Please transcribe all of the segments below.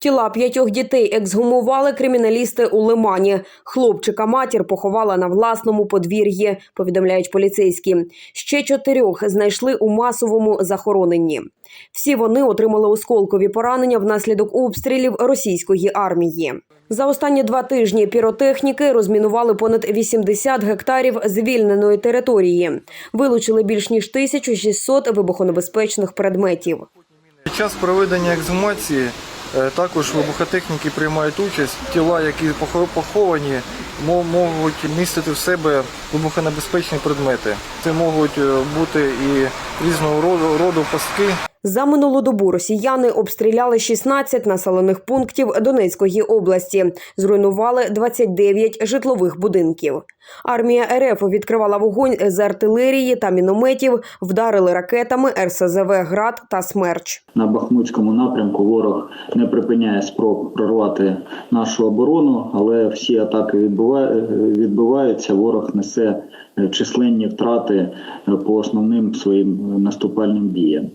Тіла п'ятьох дітей ексгумували криміналісти у Лимані. Хлопчика матір поховала на власному подвір'ї, повідомляють поліцейські. Ще чотирьох знайшли у масовому захороненні. Всі вони отримали осколкові поранення внаслідок обстрілів російської армії. За останні два тижні піротехніки розмінували понад 80 гектарів звільненої території. Вилучили більш ніж 1600 вибухонебезпечних предметів. Під час проведення ексгумації також вибухотехніки приймають участь. Тіла, які поховані, можуть містити в себе вибухонебезпечні предмети. Це можуть е, бути і різного роду пастки, За минулу добу росіяни обстріляли 16 населених пунктів Донецької області, зруйнували 29 житлових будинків. Армія РФ відкривала вогонь з артилерії та мінометів, вдарили ракетами РСЗВ «Град» та «Смерч». На Бахмутському напрямку ворог не припиняє спроб прорвати нашу оборону, але всі атаки відбува- відбуваються. Ворог несе е, численні втрати е, по основним своїм е, наступальним діям.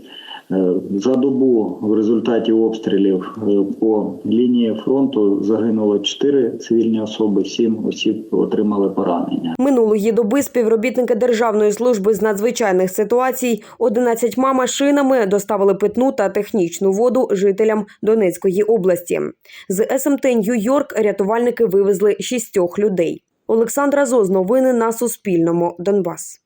Е, За добу в результаті обстрілів е, по лінії фронту загинуло 4 цивільні особи, 7 осіб отримали поранення. Минулої доби співробітники Державної служби з надзвичайних ситуацій 11 машинами доставили питну та технічну воду жителям Донецької області. З СМТ Нью-Йорк рятувальники вивезли шістьох людей. Олександра Зоз, новини на Суспільному. Донбас.